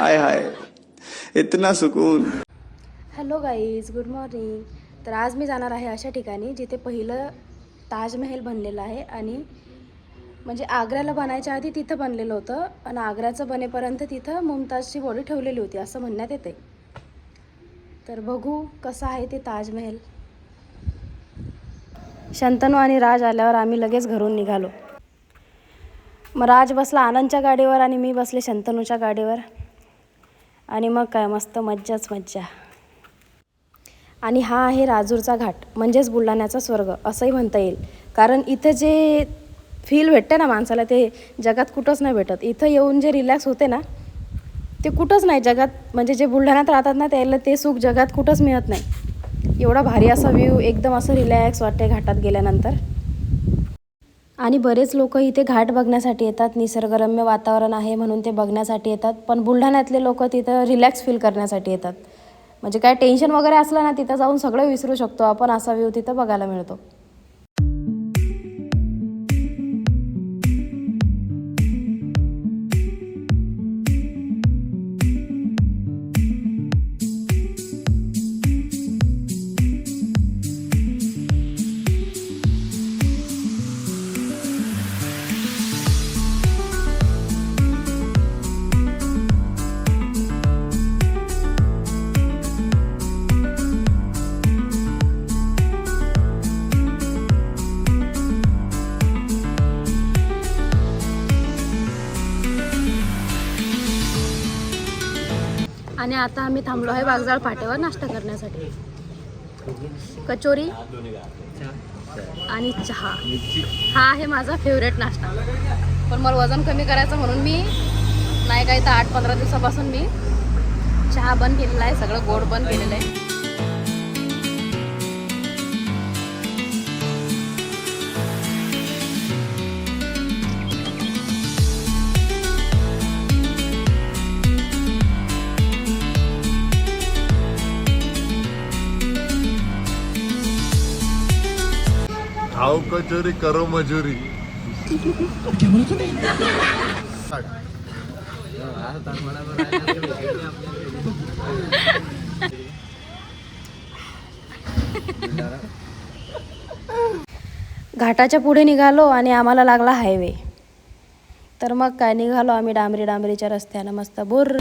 हाय हाय. इतना सुकून. Hello guys good morning तर आज मी जाणार आहे अशा ठिकाणी जिथे पहिलं ताजमहल बनलेलं आहे आणि म्हणजे आग्र्याला बनायच्या आधी तिथं बनलेलं होतं आणि आग्र्याचं बनेपर्यंत तिथं मुमताजची बॉडी ठेवलेली होती असं म्हणण्यात येते तर बघू कसं आहे ते ताजमहल. शंतनू आणि राज आल्यावर आम्ही लगेच घरून निघालो. मग राज बसला आनंदच्या गाडीवर आणि मी बसले शंतनूच्या गाडीवर. आणि मग काय मस्त मज्जाच मज्जा. आणि हा आहे राजूरचा घाट म्हणजेच बुलढाण्याचा स्वर्ग असंही म्हणता येईल. कारण इथं जे फील भेटते ना माणसाला ते जगात कुठंच नाही भेटत. इथं येऊन जे रिलॅक्स होते ना ते कुठंच नाही जगात म्हणजे जे बुलढाण्यात राहतात ना त्याला ते सुख जगात कुठंच मिळत नाही. एवढा भारी असा व्ह्यू एकदम असं रिलॅक्स वाटते घाटात गेल्यानंतर. आणि बरेच लोक इथे घाट बघण्यासाठी येतात निसर्गरम्य वातावरण आहे म्हणून ते बघण्यासाठी येतात पण बुलढाण्यातले लोक तिथं रिलॅक्स फील करण्यासाठी येतात. म्हणजे काय टेन्शन वगैरे असलं ना तिथं जाऊन सगळं विसरू शकतो आपण असा व्ह्यू तिथं बघायला मिळतो. आणि आता आम्ही थांबलो आहे वागजाळ फाट्यावर नाश्ता करण्यासाठी. कचोरी आणि चहा. हा आहे माझा फेवरेट नाश्ता. पण मला वजन कमी करायचं म्हणून मी नाही काही तर आठ पंधरा दिवसापासून मी चहा बंद केलेला आहे सगळं गोड बंद केलेलं आहे. मजुरी करो मजुरी. घाटाच्या पुढे निघालो आणि आम्हाला लागला हायवे. तर मग काय निघालो आम्ही डांबरी डांबरीच्या रस्त्यानं. मस्त बोर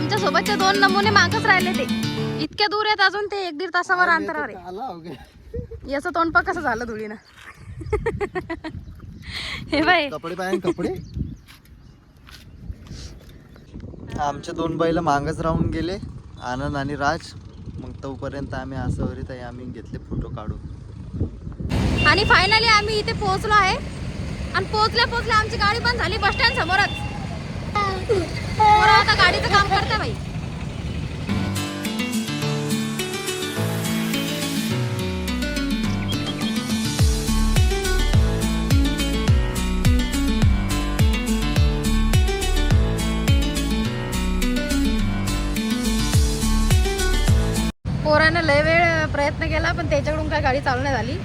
आमच्या सोबतचे दोन नमुने मागच राहिले ते. इतक्या दूर आहेत अजून ते एक दीड तासावर अंतरावर आहे. याचं तोंड पा कसं झालं धुळीनं. हे बाय कपडे कपडे? आमचे दोन बैल मागच राहून गेले आनंद आणि राज. मग तोपर्यंत आम्ही असं वरीत आम्ही घेतले फोटो काढून. आणि फायनली आम्ही इथे पोहोचलो आहे. आणि पोहोचल्या पोहोचल्या आमची गाडी पण झाली बस स्टँड समोरच. पोरं आता गाडीचं काम करते बाई. पोरानं लय वेळ प्रयत्न केला पण त्याच्याकडून काय गाडी चालू नाही झाली.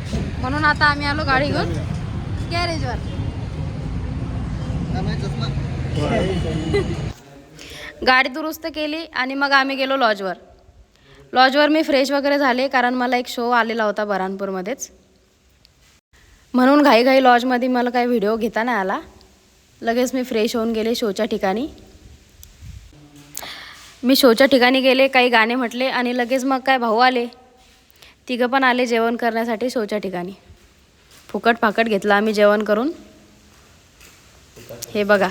म्हणून आता आम्ही आलो गाडी घेऊन गॅरेजवर. गाडी दुरुस्त केली आणि मग आम्ही गेलो लॉजवर. लॉजवर मी फ्रेश वगैरे झाले कारण मला एक शो आलेला होता बरानपूरमध्येच. म्हणून घाईघाई लॉजमध्ये मला काही व्हिडिओ घेता नाही आला. लगेच मी फ्रेश होऊन गेले शोच्या ठिकाणी. मी शोच्या ठिकाणी गेले काही गाणे म्हटले आणि लगेच मग काय भाऊ आले. तिघं पण आले जेवण करण्यासाठी शोच्या ठिकाणी. फुकट फाकट घेतला आम्ही जेवण करून. हे बघा.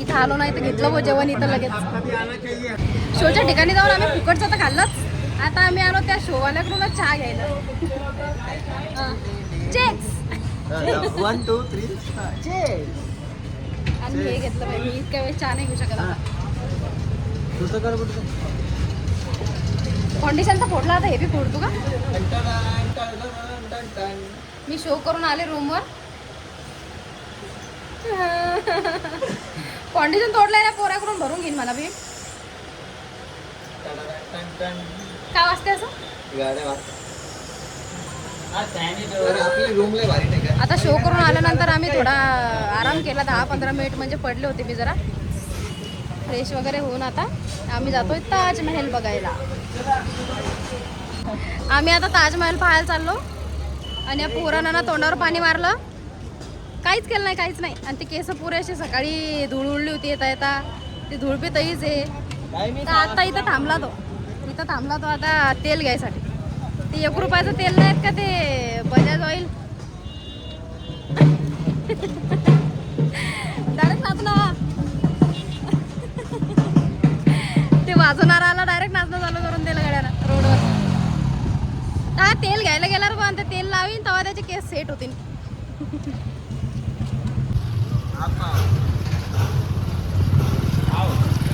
इथं आलो नाही तर घेतलं हो जेवण इथं लगेच. शोच्या ठिकाणी जाऊन आम्ही फुकटचं तर खाल्लंच. आता आम्ही आलो त्या शोवाल्याकडूनच चहा घ्यायला. चेक्स वन टू थ्री आणि हे घेतलं बाई मी इतक्या वेळेस चहा नाही घेऊ शकत कॉन्डिशनचा फोडला आता हे बी फोडतो का? मी शो करून आले रूमवर कॉन्डिशन तोडलाय ना पोराकडून भरून घेईन मला बी. काय वाजते असं? आता शो करून आल्यानंतर आम्ही थोडा आराम केला दहा पंधरा मिनिट म्हणजे पडले होते मी जरा. फ्रेश वगैरे होऊन आता आम्ही जातोय ताजमहल बघायला. आम्ही आता ताजमहल पाहायला चाललो. आणि या पोरांना तोंडावर पाणी मारलं. काहीच केलं नाही काहीच नाही. आणि ते केस पुरे असे सकाळी धूळ उडली होती येता येता ते धुळपे तहीच आहे. तर आता इथं थांबला तो. इथं थांबला तो आता तेल घ्यायसाठी. ते एक रुपयाचं तेल नाहीत का ते? बजाज ऑइल. डायरेक्ट नाचला ते वाजवणाराला डायरेक्ट नाचणं चालू करून दिलं गाड्यानं रोडवर. हा तेल घ्यायला गेल्यावर पण ते तेल लावीन तेव्हा त्याचे केस सेट होतील.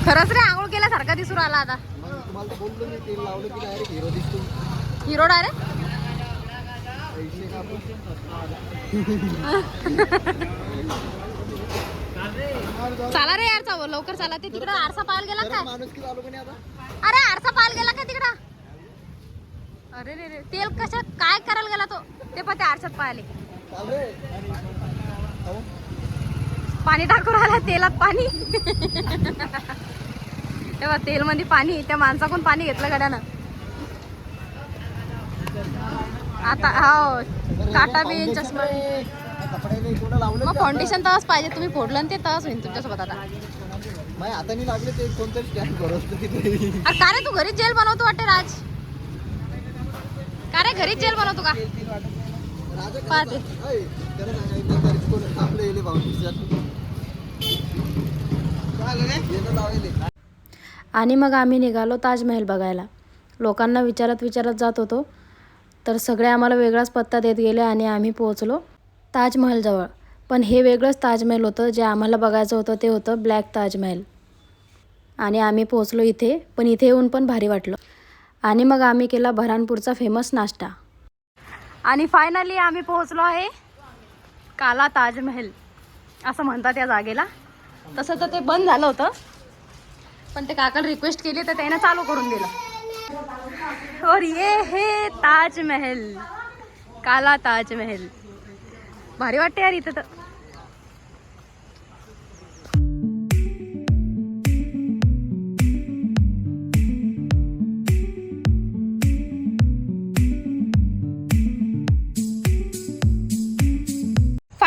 खरंच रे आंघोळ केल्यासारखा दिसून आला आता. हिरो डायरेक्ट चला रे यार चाव लवकर चला. ते तिकडं आरसा पाहायला गेला काय? अरे आरसा पाहायला गेला का तिकडं? अरे रे रे तेल कशात काय करायला गेला तो? ते पण ते आरशात पाहिले पाणी टाकून आला तेलात पाणी. तेव्हा तेल मध्ये पाणी त्या माणसाकडून पाणी घेतलं गड्यानं. आता हो काटा बिन चष्मा. मग फाउंडेशन तवाच पाहिजे तुम्ही फोडलं ते तवाच होईल तुमच्यासोबत आता. का रे तू घरीच जेल बनवतो वाटते राज? का रे घरीच जेल बनवतो का? पाहते. आणि मग आम्ही निघालो ताजमहल बघायला. लोकांना विचारत विचारत जात होतो तर सगळे आम्हाला वेगळाच पत्ता देत गेले आणि आम्ही पोहोचलो ताजमहलजवळ. पण हे वेगळंच ताजमहल होतं जे आम्हाला बघायचं होतं ते होतं ब्लॅक ताजमहल. आणि आम्ही पोहोचलो इथे पण इथे येऊन पण भारी वाटलं. आणि मग आम्ही केला बऱ्हाणपूरचा फेमस नाश्ता. आणि फायनली आम्ही पोहोचलो आहे काला ताजमहल असं म्हणतात या जागेला. तसं तर ते बंद झालं होतं. पण ते काकाला रिक्वेस्ट केली तर त्यानं चालू करून दिलं. और ये हे ताजमहल. काला ताजमहल. भारी वाटते यार इथं तर.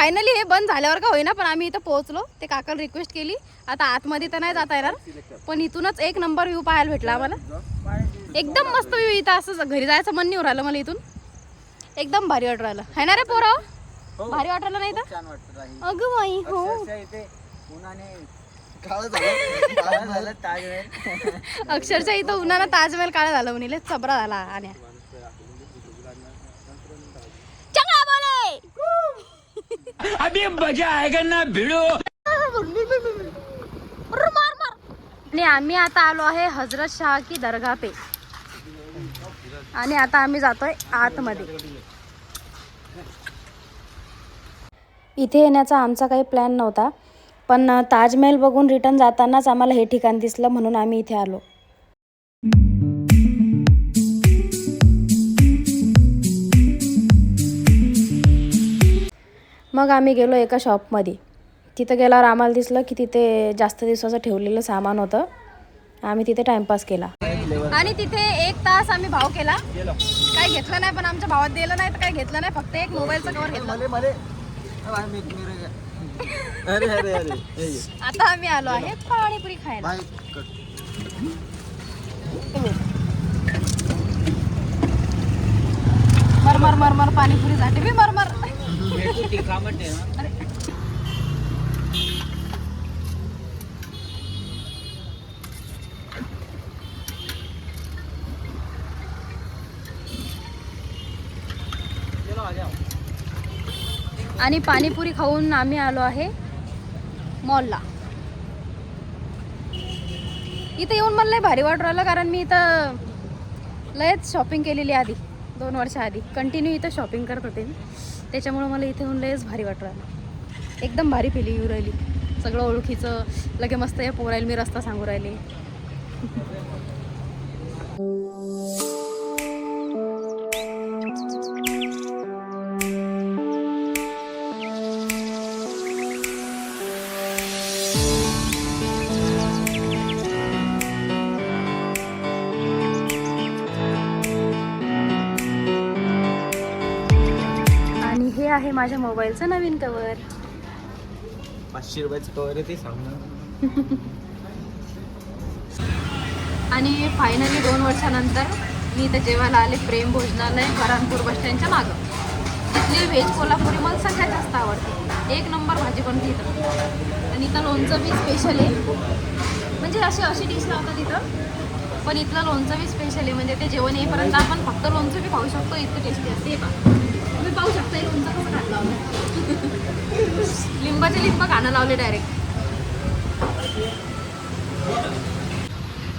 फायनली हे बंद झाल्यावर का होईना पण आम्ही इथं पोहोचलो. ते काकाला रिक्वेस्ट केली. आता आतमध्ये तर नाही जाता येणार पण इथूनच एक नंबर व्ह्यू पाहायला भेटला आम्हाला. एकदम मस्त व्ह्यू इथं असं घरी जायचं मन नाही राहिलं मला इथून. एकदम भारी वाटू राहिलं. है ना रे पोराव भारी वाटू राहिलं नाही तर अगं बाई हो. अक्षरशः इथं उन्हानं ताजमहल काळा झालं म्हणे चबरा झाला आणि चंगळा बोले अभी मजा आएगा ना भिड़ो। आणि आम्ही आता आलो आहे हजरत शाह की दर्गा पे. आणि आता आम्ही जातोय आतमध्ये. इथे येण्याचा आमचा काही प्लॅन नव्हता पण ताजमहल बघून रिटर्न जातानाच आम्हाला हे ठिकाण दिसलं म्हणून आम्ही इथे आलो. मग आम्ही गेलो एका शॉपमध्ये. तिथं गेल्यावर आम्हाला दिसलं की तिथे जास्त दिवसाचं ठेवलेलं सामान होतं. आम्ही तिथे टाइमपास केला. आणि तिथे एक तास आम्ही भाव केला. काही घेतलं नाही पण आमच्या भावात दिलं नाही तर काही घेतलं नाही फक्त एक मोबाईलचं कवर घेतलं. आता आम्ही आलो आहे पाणीपुरी खायला. Bye cut. मर मर मर मर पाणीपुरी साठी मी मर मर आणि पाणीपुरी खाऊन आम्ही आलो आहे मॉलला. इथं येऊन मला लय भारी वाटू राहिलं कारण मी इथं लयच शॉपिंग केलेली आधी दोन वर्षाआधी कंटिन्यू इथं शॉपिंग करत होते मी. त्याच्यामुळं मला इथे येऊन लयच भारी वाटू राहिलं एकदम भारी फिली येऊ राहिली. सगळं ओळखीचं लगे मस्त या पोरायला मी रस्ता सांगू राहिले. माझ्या मोबाईलचं नवीन कवर पाचशे रुपयाचं कवर आहे ते सांग आणि फायनली दोन वर्षानंतर मी इथं जेवायला आले प्रेम भोजनालय बरानपूर बस स्टँडच्या मागं. इथली व्हेज कोल्हापुरी मला सगळ्यात जास्त आवडते. एक नंबर भाजी बनते इथं आणि इथं लोणचं बी स्पेशल आहे. म्हणजे अशी अशी डिश लावतात इथं. पण इथलं लोणचं बी स्पेशल आहे. म्हणजे ते जेवण येईपर्यंत आपण फक्त लोणचं बी खाऊ शकतो इतकं टेस्टी असते हे पहा शकता लोणचं कसं खात लावलं? लिंबाचे लिंब खाणं लावले डायरेक्ट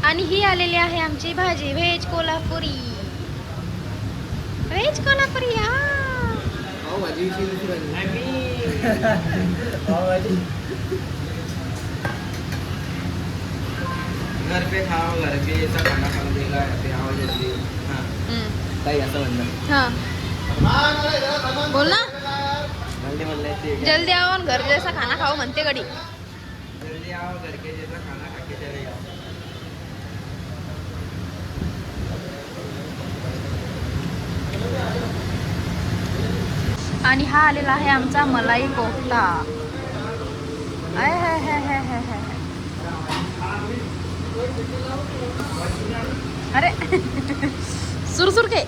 आणि ही आलेली आहे आमची भाजी व्हेज कोल्हापुरी. व्हेज कोल्हापुरी हा. घर पे खाओ घर पे ऐसा खाना खाओ देगा पे आओ जल्दी हाँ. काही असं म्हणलं हा. बोल ना. जल्दी आओ और घर जैसा खाना खाओ म्हणते गडी जल्दी आओ घर के जैसा खाना खा के चले जाओ आणि हा आलेला आहे आमचा मलाई कोफ्ता. आय हाय हाय हाय हाय हाय. अरे. सुरसुर के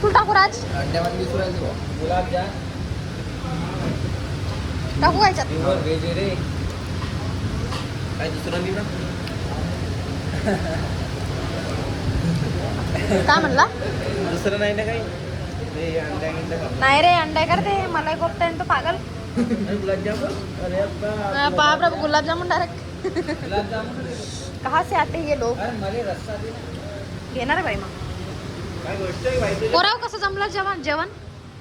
फुल टाकू वीस रुपयाचे गुलाबजाम टाकू प्युअर व्हेज रे काय दुसरं काय म्हणला? दुसरं नाही ना काही? ते अंड्या गिंड्या खाऊ. नाही रे अंडा करते. मलाई कोफ्ता आहे तो पागल. आणि गुलाबजामुन अरे अप्पा. बाप रे गुलाबजामुन डायरेक्ट कहा से आते हैं अरे मला दे. घेणार आहे बाई मग. पोराव कसं जमलं जेवण? जेवण?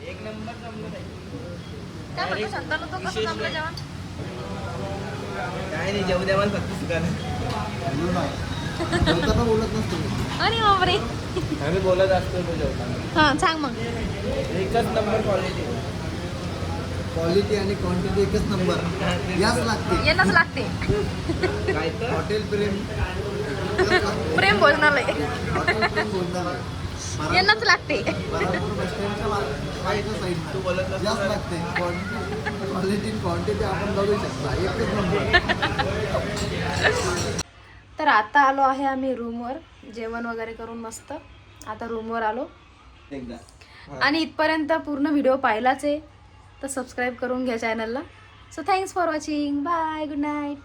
एक नंबर जमलं काय म्हणतो संतान तो कसं विशेष जमलं नाही. जेवण? काय नाही जेवू फक्त सुकान बोलत नसतो आणि बापरे. आम्ही बोलत असतो तो जेवताना. हा सांग मग. एकच नंबर क्वालिटी क्वालिटी आणि क्वांटिटी एकच नंबर याच लागते. येणंच लागते. हॉटेल प्रेम प्रेम भोजनालय हॉटेल प्रेम बोलणार येणंच लागते. क्वालिटी क्वांटिटी आपण बघू शकता एकच नंबर तर आता आलो आहे आम्ही रूमवर जेवण वगैरे करून मस्त. आता रूमवर आलो. एकदा. आणि इथपर्यंत पूर्ण व्हिडिओ पाहिलाच आहे. तर सबस्क्राईब करून घ्या चॅनलला so thanks for watching bye good night